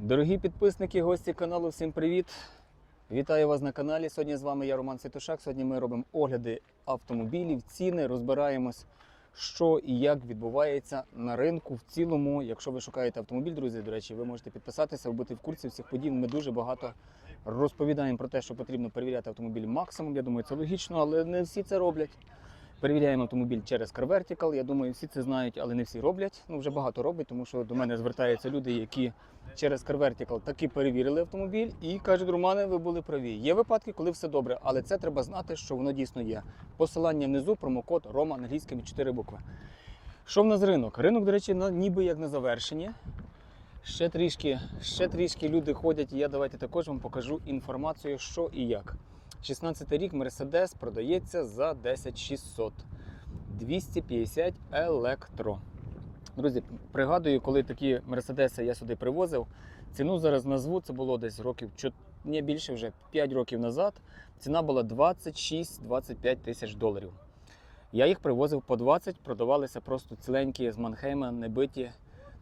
Дорогі підписники, гості каналу, всім привіт! Вітаю вас на каналі. Сьогодні з вами я Роман Святошак. Сьогодні ми робимо огляди автомобілів, ціни, розбираємось, що і як відбувається на ринку в цілому. Якщо ви шукаєте автомобіль, друзі, до речі, ви можете підписатися, бути в курсі всіх подій. Ми дуже багато розповідаємо про те, що потрібно перевіряти автомобіль максимум. Я думаю, це логічно, але не всі це роблять. Перевіряємо автомобіль через Car Vertical. Я думаю, всі це знають, але не всі роблять. Ну вже багато роблять, тому що до мене звертаються люди, які через Car Vertical таки перевірили автомобіль і кажуть, Романе, ви були праві. Є випадки, коли все добре, але це треба знати, що воно дійсно є. Посилання внизу, промокод Рома англійськими 4 букви. Що в нас ринок? Ринок, до речі, ніби як на завершенні. Ще трішки, ще трішки люди ходять, і я давайте також вам покажу інформацію, що і як. 16 рік Mercedes продається за 10600. 250 електро. Друзі, пригадую, коли такі Мерседеси я сюди привозив. Ціну зараз назву, це було десь років ні, більше вже 5 років назад. Ціна була 26-25 тисяч доларів. Я їх привозив по 20, продавалися просто ціленькі з Манхейма, не биті.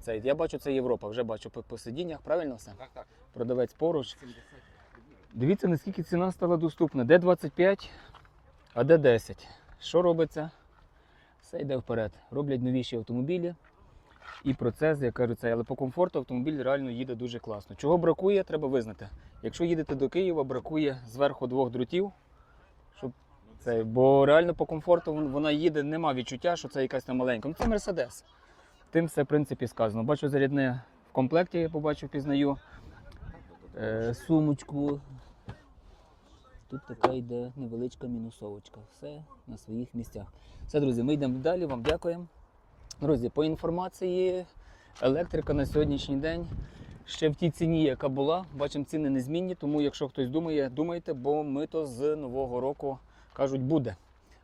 Це, я бачу, це Європа, вже бачу по, по сидіннях, правильно все? Так, так. Продавець поруч. 70 Дивіться, наскільки ціна стала доступна. Де 25, а де 10. Що робиться? Все йде вперед. Роблять новіші автомобілі. І процес, як кажуть, це, але по комфорту автомобіль реально їде дуже класно. Чого бракує, треба визнати. Якщо їдете до Києва, бракує зверху двох дротів, щоб це, бо реально по комфорту вона їде, нема відчуття, що це якась там маленька. Ну це Мерседес. Тим все, в принципі, сказано. Бачу зарядне в комплекті, я побачив, пізнаю. Е, сумочку. Тут така йде невеличка мінусовочка. Все на своїх місцях. Все, друзі, ми йдемо далі. Вам дякуємо. Друзі, по інформації, електрика на сьогоднішній день ще в тій ціні, яка була. Бачимо, ціни незмінні, тому якщо хтось думає, думайте, бо ми то з нового року кажуть буде.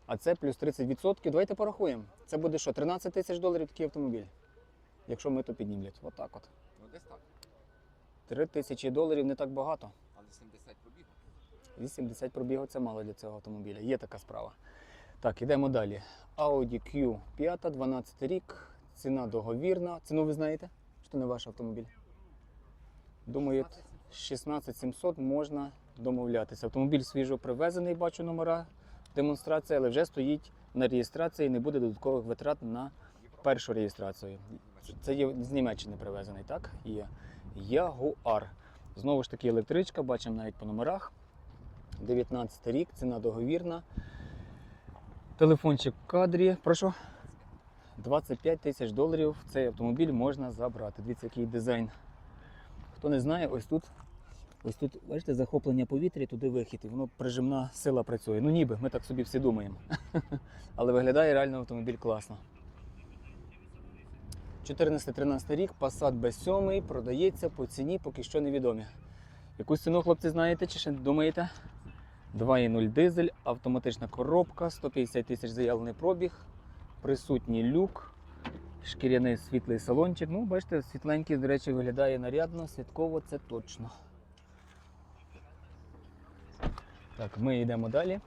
А це плюс 30%. Давайте порахуємо. Це буде що, 13 тисяч доларів такий автомобіль? Якщо ми то піднімлять. Отак от. Ну десь так. 3 тисячі доларів не так багато. Але 70 пробігу. 80 пробігу це мало для цього автомобіля. Є така справа. Так, йдемо далі. Audi Q5, 12 рік, ціна договірна. Ціну ви знаєте? Що не ваш автомобіль? Думаю, 16 700 можна домовлятися. Автомобіль свіжо привезений, бачу номера, демонстрація, але вже стоїть на реєстрації, не буде додаткових витрат на першу реєстрацію. Це є з Німеччини привезений, так? Є. Ягуар. Знову ж таки електричка, бачимо навіть по номерах. 19 рік, ціна договірна. Телефончик в кадрі. Прошу. 25 тисяч доларів цей автомобіль можна забрати. Дивіться, який дизайн. Хто не знає, ось тут. Ось тут, бачите, захоплення повітря, туди вихід, і воно прижимна сила працює. Ну ніби, ми так собі всі думаємо. Але виглядає реально автомобіль класно. 14-13 рік, Passat B7 продається по ціні, поки що невідомі. Якусь ціну, хлопці, знаєте чи ще думаєте? 2.0 дизель, автоматична коробка, 150 тисяч заявлений пробіг, присутній люк, шкіряний світлий салончик. Ну, бачите, світленький, до речі, виглядає нарядно, святково це точно. Так, ми йдемо далі.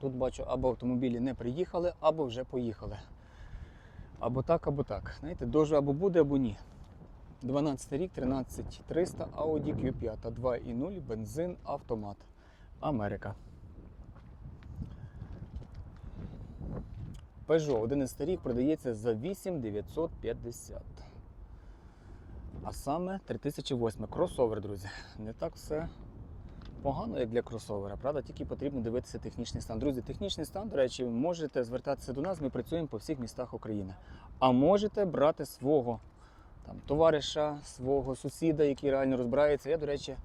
Тут бачу, або автомобілі не приїхали, або вже поїхали. Або так, або так. Знаєте, дожу або буде, або ні. 12 рік, 13300, Audi Q5, 2.0, бензин, автомат. Америка. Peugeot 11 рік продається за 8950. А саме 3008 кросовер, друзі. Не так все погано, як для кросовера, правда? Тільки потрібно дивитися технічний стан. Друзі, технічний стан, до речі, можете звертатися до нас, ми працюємо по всіх містах України. А можете брати свого там, товариша, свого сусіда, який реально розбирається. Я, до речі,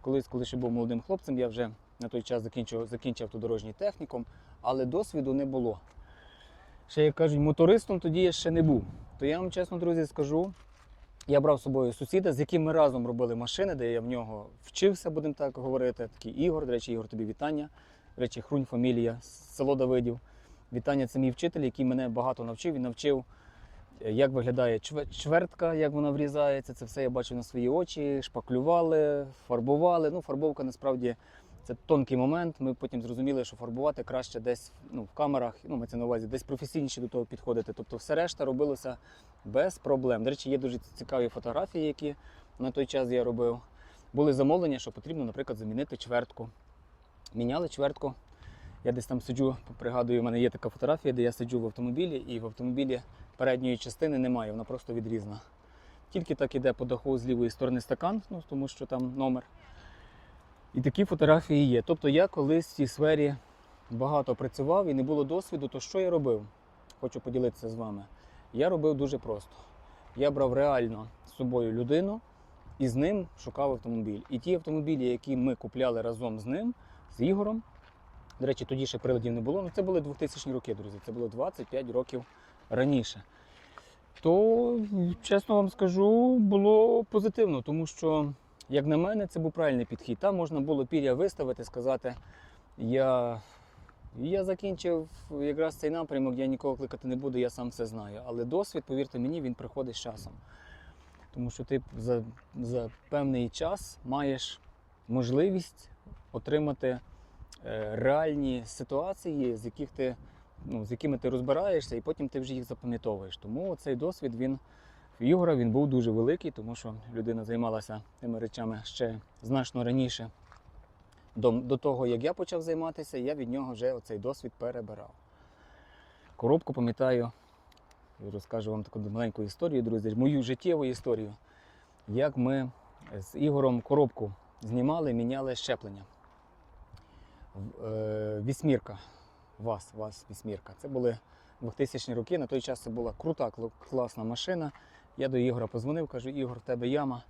колись, коли ще був молодим хлопцем, я вже на той час закінчив, закінчив автодорожній технікум, але досвіду не було. Ще, як кажуть, мотористом тоді я ще не був. То я вам чесно, друзі, скажу, я брав з собою сусіда, з яким ми разом робили машини, де я в нього вчився, будемо так говорити. Такий Ігор, до речі, Ігор, тобі вітання. До речі, Хрунь фамілія, село Давидів. Вітання це мій вчитель, який мене багато навчив. Він навчив, е, як виглядає чвертка, як вона врізається. Це все я бачив на свої очі, шпаклювали, фарбували. Ну, фарбовка насправді Це тонкий момент. Ми потім зрозуміли, що фарбувати краще десь ну, в камерах, ну, мається на увазі, десь професійніше до того підходити. Тобто все решта робилося без проблем. До речі, є дуже цікаві фотографії, які на той час я робив. Були замовлення, що потрібно, наприклад, замінити чвертку. Міняли чвертку. Я десь там сиджу, пригадую, у мене є така фотографія, де я сиджу в автомобілі, і в автомобілі передньої частини немає, вона просто відрізана. Тільки так іде по даху з лівої сторони стакан, ну, тому що там номер. І такі фотографії є. Тобто я колись в цій сфері багато працював і не було досвіду, то що я робив? Хочу поділитися з вами. Я робив дуже просто. Я брав реально з собою людину і з ним шукав автомобіль. І ті автомобілі, які ми купляли разом з ним, з Ігорем, до речі, тоді ще приладів не було. Ну, це були 2000 роки, друзі. Це було 25 років раніше. То, чесно вам скажу, було позитивно, тому що, як на мене, це був правильний підхід. Там можна було пір'я виставити, сказати, я, я закінчив якраз цей напрямок, я нікого кликати не буду, я сам все знаю. Але досвід, повірте мені, він приходить з часом. Тому що ти за, за певний час маєш можливість отримати е, реальні ситуації, з яких ти, ну, з якими ти розбираєшся, і потім ти вже їх запам'ятовуєш. Тому цей досвід він Ігора він був дуже великий, тому що людина займалася тими речами ще значно раніше. До, до того, як я почав займатися, я від нього вже оцей досвід перебирав. Коробку пам'ятаю, розкажу вам таку маленьку історію, друзі, мою життєву історію, як ми з Ігорем коробку знімали, міняли щеплення. Е, Вісьмірка. ВАЗ, ВАЗ вісьмірка. Це були 2000 роки. На той час це була крута, класна машина. Я до Ігора позвонив, кажу, Ігор, в тебе яма.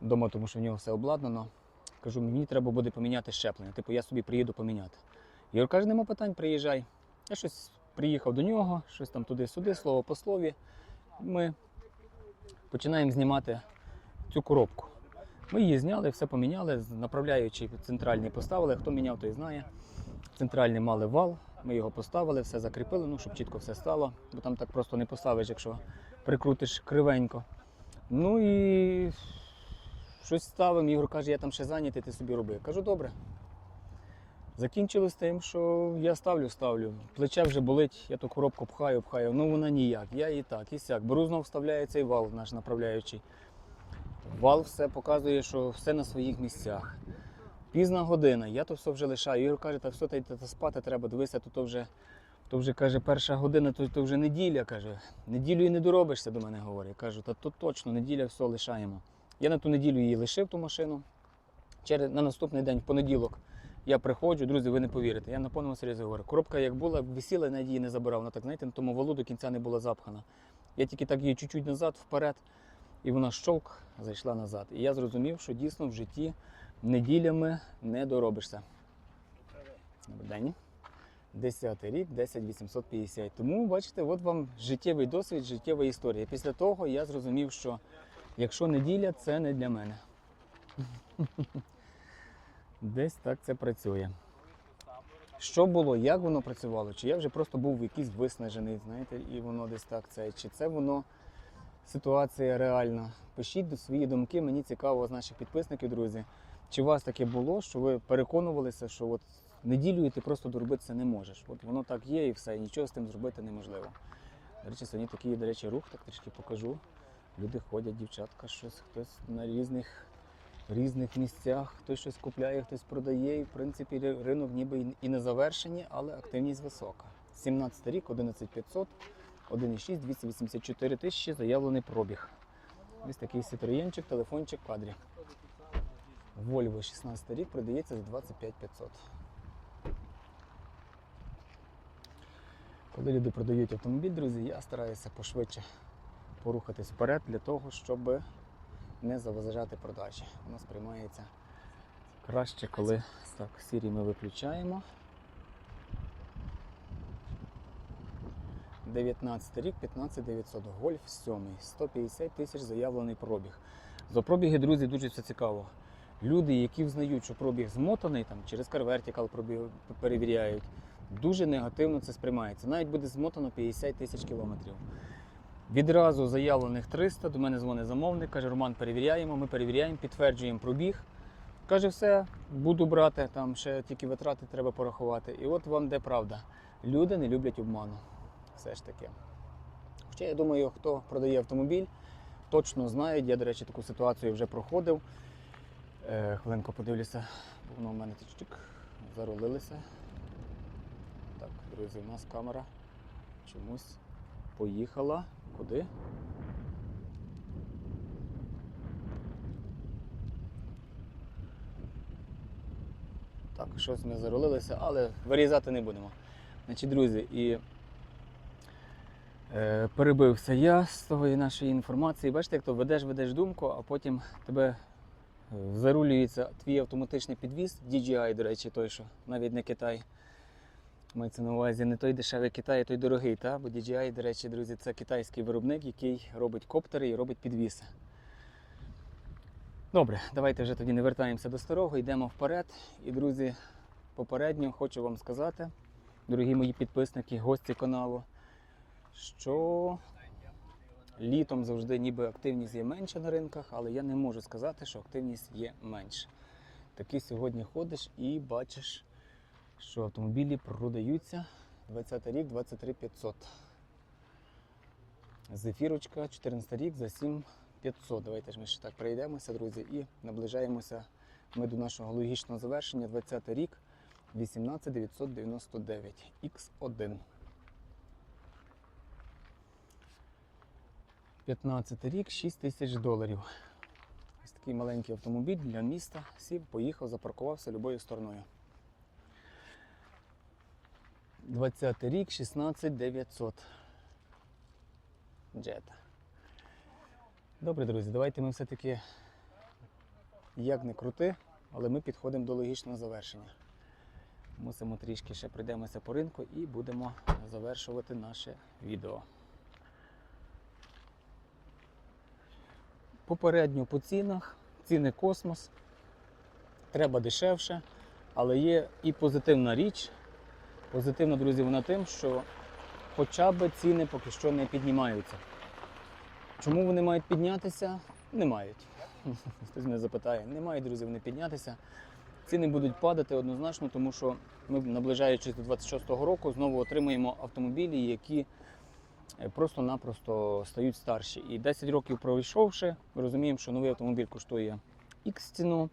Дома, тому що в нього все обладнано. Кажу, мені треба буде поміняти щеплення. Типу, я собі приїду поміняти. Ігор каже, нема питань, приїжджай. Я щось приїхав до нього, щось там туди-сюди, слово по слові. Ми починаємо знімати цю коробку. Ми її зняли, все поміняли, направляючи центральний поставили. Хто міняв, той знає. Центральний мали вал, ми його поставили, все закріпили, ну, щоб чітко все стало, бо там так просто не поставиш, якщо прикрутиш кривенько. Ну і щось ставимо. Ігор каже, я там ще зайнятий, ти собі роби. Кажу, добре. Закінчилось тим, що я ставлю, ставлю. Плече вже болить, я ту коробку пхаю, пхаю. Ну вона ніяк. Я і так, і сяк. Беру знов вставляю цей вал наш направляючий. Вал все показує, що все на своїх місцях. Пізна година, я то все вже лишаю. Ігор каже, та все, та, та спати треба, дивися, то, то вже, то вже каже, перша година, то, то вже неділя. каже. Неділю і не доробишся до мене, говорить. Кажу, та то точно, неділя все лишаємо. Я на ту неділю її лишив ту машину. Через, на наступний день, в понеділок, я приходжу, друзі, ви не повірите. Я на повному серйозі говорю. Коробка як була, висіла, навіть її не забирав. Вона так, знаєте, на тому валу до кінця не була запхана. Я тільки так її чуть-чуть назад, вперед, і вона щолк зайшла назад. І я зрозумів, що дійсно в житті неділями не доробишся. Добрий день. 10 рік, 10850. Тому, бачите, от вам життєвий досвід, життєва історія. Після того я зрозумів, що якщо неділя, це не для мене. Десь так це працює. Що було, як воно працювало? Чи я вже просто був якийсь виснажений, знаєте, і воно десь так це, чи це воно ситуація реальна? Пишіть свої думки, мені цікаво з наших підписників, друзі. Чи у вас таке було, що ви переконувалися, що от неділею ти просто доробитися не можеш? От воно так є і все, і нічого з тим зробити неможливо. До речі, сьогодні такий, до речі, рух, так трішки покажу. Люди ходять, дівчатка, щось, хтось на різних, різних місцях, хтось щось купляє, хтось продає. І в принципі ринок ніби і не завершені, але активність висока. 17 рік, 11500, 1,6, 284 тисячі, заявлений пробіг. Ось такий ситроєнчик, телефончик кадрі. Volvo 16 рік продається за 25 500. Коли люди продають автомобіль, друзі, я стараюся пошвидше порухатись вперед для того, щоб не заважати продажі. Воно сприймається краще, коли так, сірі ми виключаємо. 19 рік, 15 900, гольф 7, 150 тисяч заявлений пробіг. За пробіги, друзі, дуже все цікаво. Люди, які взнають, що пробіг змотаний, там через CarVertical пробіг перевіряють, дуже негативно це сприймається. Навіть буде змотано 50 тисяч кілометрів. Відразу заявлених 300, до мене дзвонить замовник, каже, Роман, перевіряємо, ми перевіряємо, підтверджуємо пробіг. Каже, все, буду брати, там ще тільки витрати треба порахувати. І от вам де правда. Люди не люблять обману. Все ж таки. Хоча я думаю, хто продає автомобіль, точно знають. Я, до речі, таку ситуацію вже проходив. Е, хвилинку подивлюся, воно в мене чик зарулилися. Так, друзі, у нас камера чомусь поїхала. Куди? Так, щось ми зарулилися, але вирізати не будемо. Значить, друзі, і е, перебився я з того нашої інформації. Бачите, як то ведеш, ведеш думку, а потім тебе зарулюється твій автоматичний підвіз, DJI, до речі, той, що навіть не Китай. Мається на увазі не той дешевий Китай, а той дорогий, та? бо DJI, до речі, друзі, це китайський виробник, який робить коптери і робить підвіси. Добре, давайте вже тоді не вертаємося до старого, йдемо вперед. І, друзі, попередньо хочу вам сказати, дорогі мої підписники, гості каналу, що літом завжди ніби активність є менша на ринках, але я не можу сказати, що активність є менша. Таки сьогодні ходиш і бачиш, що автомобілі продаються 20 рік 23 500. Зефірочка 14 рік за 7 500. Давайте ж ми ще так пройдемося, друзі, і наближаємося ми до нашого логічного завершення. 20 рік 18 999 X1. 15 рік 6 тисяч доларів. Ось такий маленький автомобіль для міста. Сів, поїхав, запаркувався любою стороною. 20 рік 16 900. Джета. Добре, друзі, давайте ми все-таки, як не крути, але ми підходимо до логічного завершення. Мусимо трішки ще пройдемося по ринку і будемо завершувати наше відео. Попередньо по цінах, ціни космос. Треба дешевше, але є і позитивна річ. Позитивна, друзі, вона тим, що хоча б ціни поки що не піднімаються. Чому вони мають піднятися? Не мають. Хтось мене запитає. Не мають, друзі, вони піднятися. Ціни будуть падати однозначно, тому що ми, наближаючись до 26-го року, знову отримуємо автомобілі, які просто-напросто стають старші. І 10 років пройшовши, ми розуміємо, що новий автомобіль коштує X ціну,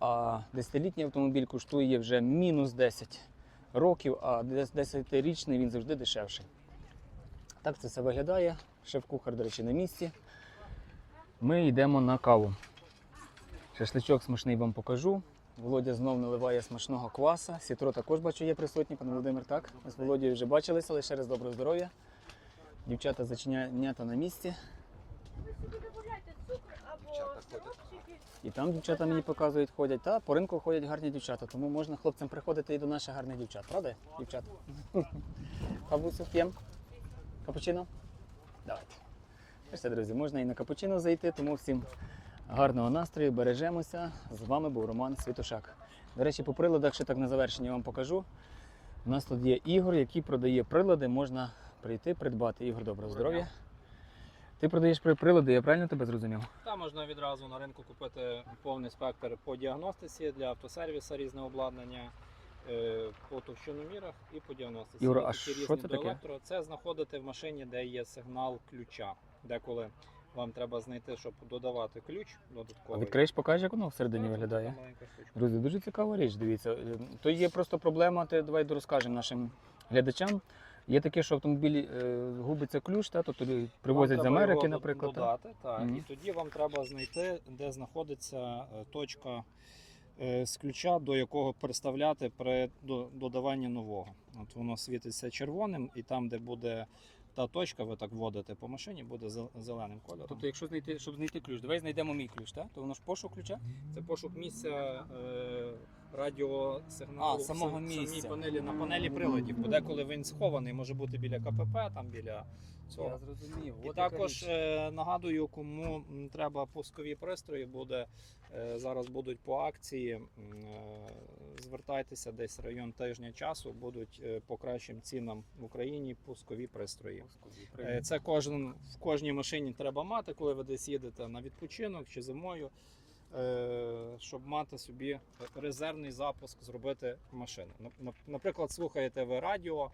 а 10-літній автомобіль коштує вже мінус 10 років, а 10-річний він завжди дешевший. Так це все виглядає. Шеф-кухар, до речі, на місці. Ми йдемо на каву. Шашличок смачний вам покажу. Володя знов наливає смачного кваса. Сітро також бачу є присутні, пан Володимир, так? Ми з Володією вже бачилися, але ще раз доброго здоров'я. Дівчата зачинята на місці. Дівчата ходять. І там дівчата мені показують, ходять. Та по ринку ходять гарні дівчата, тому можна хлопцям приходити і до наших гарних дівчат. Правда, дівчата? Кавусю п'ємо? Капучино? Давайте. Бачите, друзі, можна і на капучино зайти, тому всім гарного настрою, бережемося. З вами був Роман Світошак. До речі, по приладах ще так на завершення вам покажу. У нас тут є Ігор, який продає прилади, можна прийти, придбати. Ігор, доброго здоров'я. Ти продаєш прилади, я правильно тебе зрозумів? Там можна відразу на ринку купити повний спектр по діагностиці для автосервіса, різне обладнання, е, по товщиномірах і по діагностиці. Юра, а що це таке? Це знаходити в машині, де є сигнал ключа. Деколи вам треба знайти, щоб додавати ключ А додатковий. відкриєш, покажеш, як воно всередині Так, виглядає? Друзі, дуже цікава річ, дивіться. То є просто проблема, ти давай розкажемо нашим глядачам. Є таке, що автомобіль е, губиться ключ, та, то туди привозять з Америки, наприклад. та. Додати, так. Мгм. І тоді вам треба знайти, де знаходиться е, точка е, з ключа, до якого переставляти при до- додаванні нового. От воно світиться червоним, і там, де буде та точка, ви так вводите по машині, буде зел- зеленим кольором. Тобто, якщо знайти, щоб знайти ключ, давай знайдемо мій ключ, так? то воно ж пошук ключа. Це пошук місця е, радіосигналу А, самого сам- місця. самій панелі на панелі приладів. Бо деколи він схований, може бути біля КПП, там біля цього. зрозумів. І також е, нагадую, кому м, треба пускові пристрої, буде е, зараз будуть по акції. м, е, Звертайтеся десь район тижня часу, будуть е, по кращим цінам в Україні пускові пристрої. Е, Це кожен в кожній машині треба мати, коли ви десь їдете на відпочинок чи зимою. Е, щоб мати собі резервний запуск, зробити машини. Нап- нап- Наприклад, слухаєте ви радіо,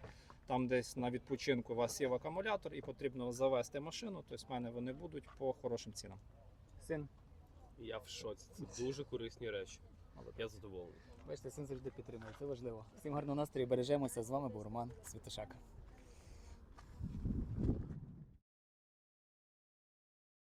там десь на відпочинку у вас є акумулятор і потрібно завести машину, тобто в мене вони будуть по хорошим цінам. Син, Я в шоці. Це дуже корисні речі. Я задоволений. бачите, син завжди підтримує. Це важливо. Всім гарного настрою, бережемося. З вами був Роман Святошак.